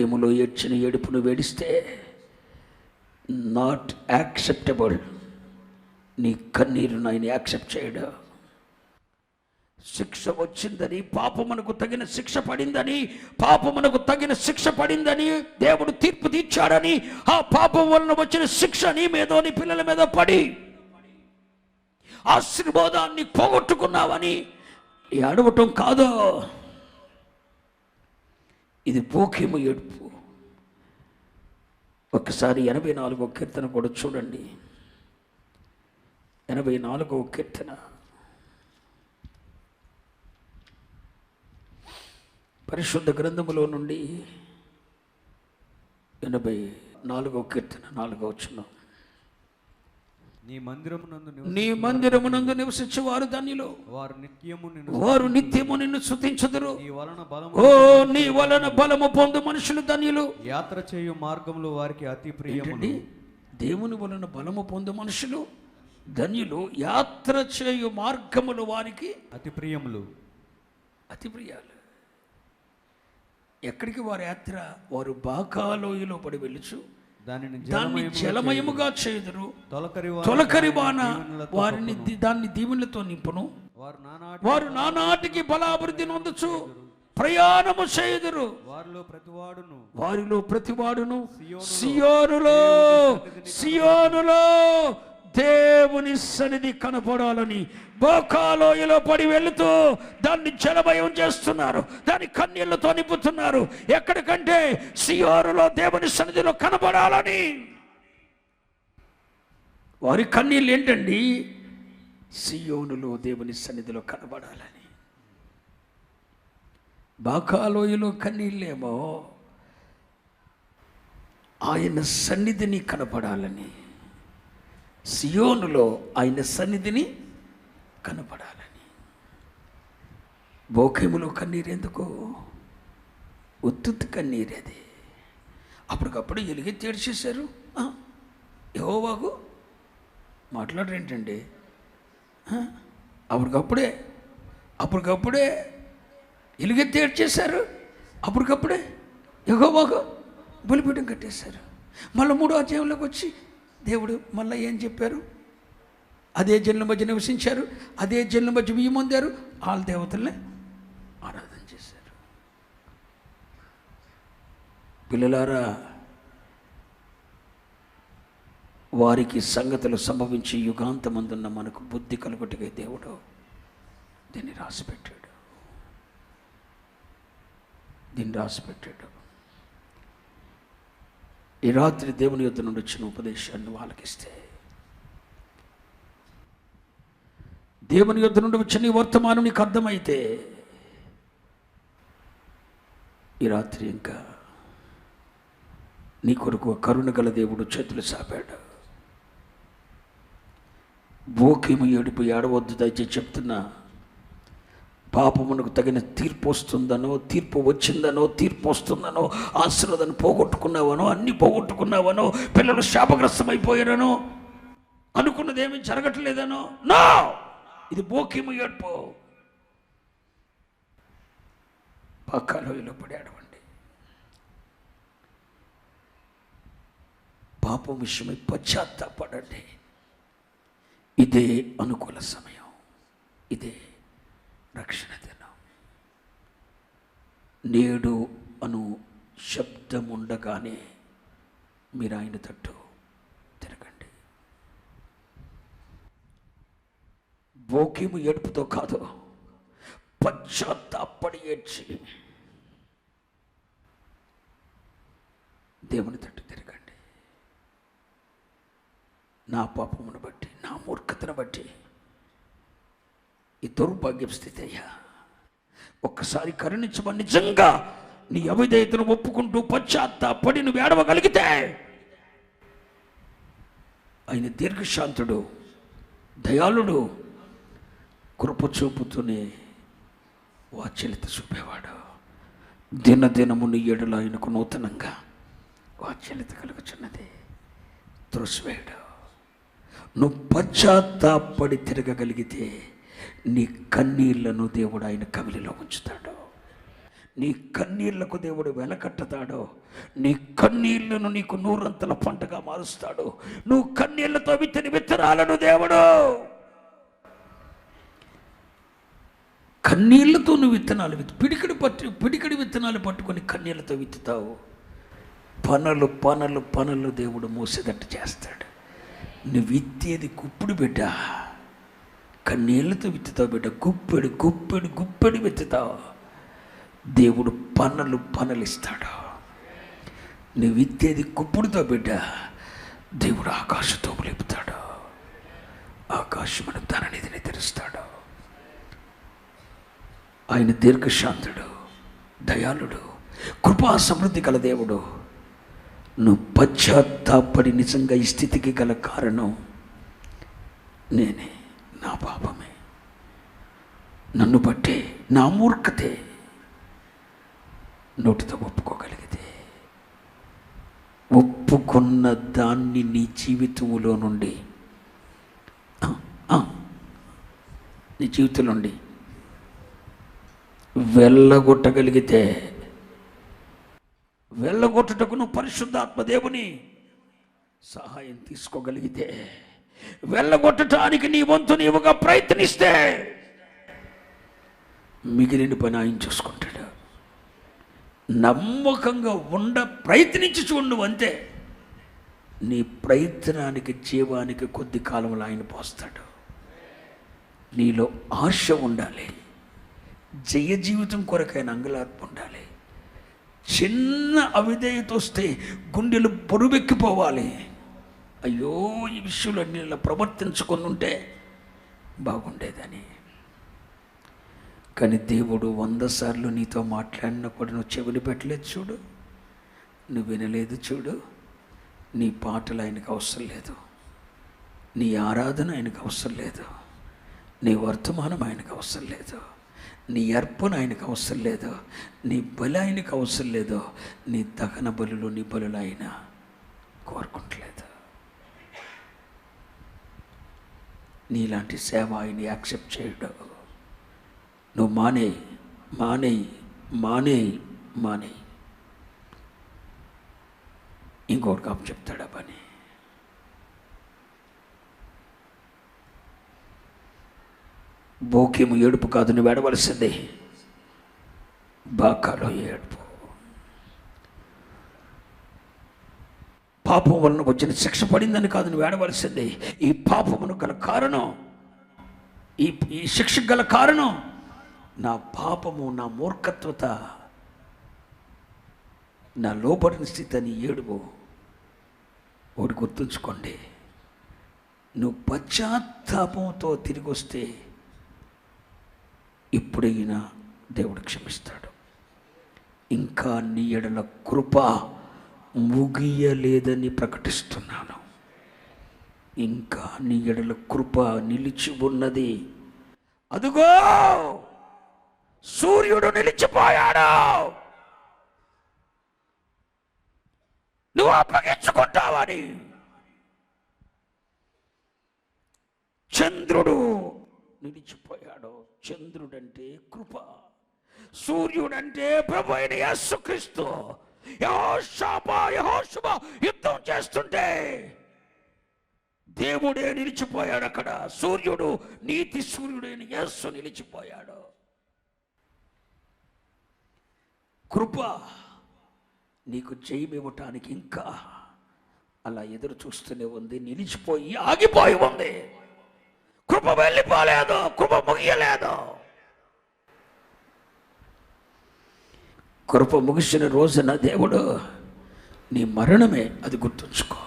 హృదయంలో ఏడ్చిన ఏడుపును వేడిస్తే not acceptable నీ కన్నీరును ఆయన యాక్సెప్ట్ చేయడు. శిక్ష వచ్చిందని పాపమునకు తగిన శిక్ష పడిందని పాపమునకు తగిన శిక్ష పడిందని దేవుడు తీర్పు తీర్చాడని ఆ పాపం వలన వచ్చిన శిక్ష నీ మీదో నీ పిల్లల మీద పడి ఆశీర్వాదాన్ని పోగొట్టుకున్నావని ఏడవటం కాదు. ఇది పోకేము ఏడుపు. ఒకసారి ఎనభై నాలుగో కీర్తన కూడా చూడండి. ఎనభై నాలుగో కీర్తన. పరిశుద్ధ గ్రంథములో నుండి ఎనభై నాలుగో కీర్తన నాలుగో చిన్న నీ మందిరమునందు నీ మందిరమునందు నివసించు వారు ధన్యులు వారు నిత్యము నిన్ను వారు నిత్యము నిన్ను శుతించుదురు నీ వలన బలము ఓ నీ వలన బలము పొందు మనుషులు ధన్యులు యాత్ర చేయు మార్గంలో వారికి అతి ప్రియములు దేవుని వలన బలము పొందు మనుషులు ధన్యులు యాత్ర చేయు మార్గములు వారికి అతి ప్రియములు. అతి ప్రియాలు. ఎక్కడికి వారి యాత్ర? వారు బాకాలోయలో పడి వెళ్ళుచు దానిని దాన్ని జలమయముగా జలమయముగా చేయుదురు. తొలకరి వారి తొలకరి బాణ దీవెనలతో వారిని దాన్ని దీవెనలతో నింపును. వారు నానాటికి బలాభివృద్ధి నొందచ్చు ప్రయాణము చేయుదురు. వారిలో ప్రతివాడును. వారిలో ప్రతివాడును. సియోనులో. సియోనులో. దేవుని సన్నిధి కనపడాలని బోకాలోయలో పడి వెళుతూ దాన్ని జలభయం చేస్తున్నారు. దాని కన్నీళ్ళతో నింపుతున్నారు. ఎక్కడికంటే సియోరులో దేవుని సన్నిధిలో కనపడాలని వారి కన్నీళ్ళు ఏంటండి? సియోనులో దేవుని సన్నిధిలో కనబడాలని. బాకాలోయలో కన్నీళ్ళేమో ఆయన సన్నిధిని కనపడాలని. సియోనులో ఆయన సన్నిధిని కనపడాలని. బోకేములో కన్నీరు ఎందుకు? ఉత్తుత్తి కన్నీరు అది. అప్పటికప్పుడు ఎలుగెత్తి ఏడ్చేశారు యహోవాగు మాట్లాడరేంటండి అప్పటికప్పుడే అప్పటికప్పుడే ఎలుగెత్తి ఏడ్చేశారు అప్పటికప్పుడే ఎగోబాగు బలిపీఠం కట్టేశారు. మళ్ళీ మూడో అధ్యాయంలోకి వచ్చి దేవుడు మళ్ళీ ఏం చెప్పారు? అదే జనుల మధ్య నివసించారు అదే జనుల మధ్య బియ్యం పొందారు వాళ్ళ దేవతల్ని ఆరాధన చేశారు. పిల్లలారా వారికి సంగతులు సంభవించి యుగాంతమందున్న మనకు బుద్ధి కలుగుటగా దేవుడు దీన్ని రాసిపెట్టాడు. దీన్ని రాసిపెట్టాడు. ఈ రాత్రి దేవుని యుద్ధ నుండి వచ్చిన ఉపదేశాన్ని వాళ్ళకిస్తే దేవుని యుద్ధ నుండి వచ్చిన ఈ వర్తమానం నీకు అర్థమైతే ఈ రాత్రి ఇంకా నీ కొరకు కరుణ గల దేవుడు చేతులు సాపాడు. బోకేము ఏడుపు ఏడవద్దు దయచేసి చెప్తున్నా. పాపమునకు తగిన తీర్పు వస్తుందనో తీర్పు వచ్చిందనో తీర్పు వస్తుందనో ఆశీర్వాదాన్ని పోగొట్టుకున్నావనో అన్ని పోగొట్టుకున్నావనో పిల్లలు శాపగ్రస్తమైపోయారనో అనుకున్నదేమీ జరగట్లేదనో నా! ఇది బోకేము ఏడుపు. పక్కలోయలో పడి అడవండి పాపం విషయమై పశ్చాత్తాపడండి. ఇదే అనుకూల సమయం. ఇదే రక్షణ దినం. నేడు అను శబ్దం ఉండగానే మీరు ఆయన తట్టు తిరగండి మోకిము ఏడుపుతో కాదు పశ్చాత్తాపడి ఏడ్చి దేవుని తట్టు తిరగండి. నా పాపమును బట్టి నా మూర్ఖతను బట్టి ఈ దౌర్భాగ్యం స్థితి అయ్యా. ఒక్కసారి కరుణించమని నిజంగా నీ అవిధేయతను ఒప్పుకుంటూ పశ్చాత్తాపడి నువ్వు ఏడవగలిగితే ఆయన దీర్ఘశాంతుడు దయాళుడు కృప చూపుతూనే వాత్సల్యత చూపేవాడు. దినదినము నీ ఎడల ఆయనకు నూతనంగా వాత్సల్యత కలుగుచున్నది. త్రోసివేయడు. నువ్వు పశ్చాత్తాపడి తిరగగలిగితే నీ కన్నీళ్ళను దేవుడు ఆయన కవిలిలో ఉంచుతాడు. నీ కన్నీళ్ళకు దేవుడు వెలకట్టుతాడు. నీ కన్నీళ్ళను నీకు నూరంతల పంటగా మారుస్తాడు. నువ్వు కన్నీళ్ళతో విత్తని విత్తనాలను దేవుడు కన్నీళ్ళతో నువ్వు విత్తనాలు విత్తు. పిడికిడి పట్టి పిడికిడి విత్తనాలు పట్టుకొని కన్నీళ్ళతో విత్తుతావు. పనులు పనులు పనులు దేవుడు మూసేదట్టు చేస్తాడు. నువ్వు విత్తేది కుప్పుడు బిడ్డ. కన్నీళ్ళతో విత్తుతావు బిడ్డ. గుప్పెడు గుప్పెడు గుప్పెడు విత్తుతావు. దేవుడు పనులు పనులు ఇస్తాడు. నువ్వు విత్తేది కుప్పుడుతో బిడ్డ. దేవుడు ఆకాశతో లేపుతాడు. ఆకాశమును తన నిధిని తెరుస్తాడు. ఆయన దీర్ఘశాంతుడు దయాళుడు కృపా సమృద్ధి గల దేవుడు. నువ్వు పశ్చాత్తాపడి నిజంగా ఈ స్థితికి గల కారణం నేనే నా పాపమే. నన్ను బట్టే నా మూర్ఖతే నోటితో ఒప్పుకోగలిగితే. ఒప్పుకున్న దాన్ని నీ జీవితంలో నుండి నీ జీవితంలో నుండి వెళ్ళగొట్టగలిగితే వెళ్ళగొట్టుటకు నువ్వు పరిశుద్ధాత్మ దేవుని సహాయం తీసుకోగలిగితే వెళ్ళగొట్టడానికి నీ వంతు నీవుగా ప్రయత్నిస్తే మిగిలిన పని ఆయన చూసుకుంటాడు. నమ్మకంగా ఉండ ప్రయత్నించి చూడు అంతే. నీ ప్రయత్నానికి జీవానికి కొద్ది కాలంలో ఆయన పోస్తాడు. నీలో ఆశ ఉండాలి. జయ జీవితం కొరకైన అంగలార్పు ఉండాలి చిన్న అవిధేయత వస్తే గుండెలు పొరువెక్కిపోవాలి. అయ్యో ఈ విషయంలో ఇలా ప్రవర్తించుకొని ఉంటే బాగుండేదని. కానీ దేవుడు వంద సార్లు నీతో మాట్లాడినప్పుడు నువ్వు చెవులు పెట్టలేదు చూడు. నువ్వు వినలేదు చూడు. నీ పాటలు ఆయనకు అవసరం లేదు. నీ ఆరాధన ఆయనకు అవసరం లేదు. నీ వర్తమానం ఆయనకు అవసరం లేదు. నీ అర్పణ ఆయనకు అవసరం లేదు. నీ బలి ఆయనకు అవసరం లేదు. నీ దహన బలులు నీ బలులు ఆయన కోరుకుంటలేదు. నీలాంటి సేవ ఆయన యాక్సెప్ట్ చేయడు. నువ్వు మానే మానే మానే మానే. ఇంకోటి కాపు చెప్తాడా పని బోకేము ఏడుపు కాదు నువ్వు ఏడవలసిందే బాకాలో ఏడుపు. పాపం వలన వచ్చిన శిక్ష పడిందని కాదు నువ్వు ఏడవలసిందే ఈ పాపమును గల కారణం ఈ ఈ శిక్షకు గల కారణం నా పాపము నా మూర్ఖత్వత నా లోపడిన స్థితి అని ఏడుపు. ఒకటి గుర్తుంచుకోండి. నువ్వు పశ్చాత్తాపంతో తిరిగి వస్తే ఇప్పుడైనా దేవుడు క్షమిస్తాడు. ఇంకా నీ ఎడల కృప ముగియలేదని ప్రకటిస్తున్నాను. ఇంకా నీ ఎడల కృప నిలిచి ఉన్నది. అదుగో! సూర్యుడు నిలిచిపోయాడు. నువ్వు అప్పగించుకుంటావని చంద్రుడు నిలిచిపోయాడు. చంద్రుడంటే కృప సూర్యుడంటే ప్రభు అయిన యేసుక్రీస్తు. యెహోషాపా, యుద్ధం చేస్తుంటే దేవుడే నిలిచిపోయాడు అక్కడ. సూర్యుడు నీతి సూర్యుడైన యేసు నిలిచిపోయాడు. కృప నీకు జయం ఇవ్వటానికి ఇంకా అలా ఎదురు చూస్తూనే ఉంది నిలిచిపోయి ఆగిపోయి ఉంది. కృప వెళ్ళిపోలేదు కృప ముగియలేదు కృప ముగిసిన రోజున దేవుడు నీ మరణమే అది గుర్తుంచుకో.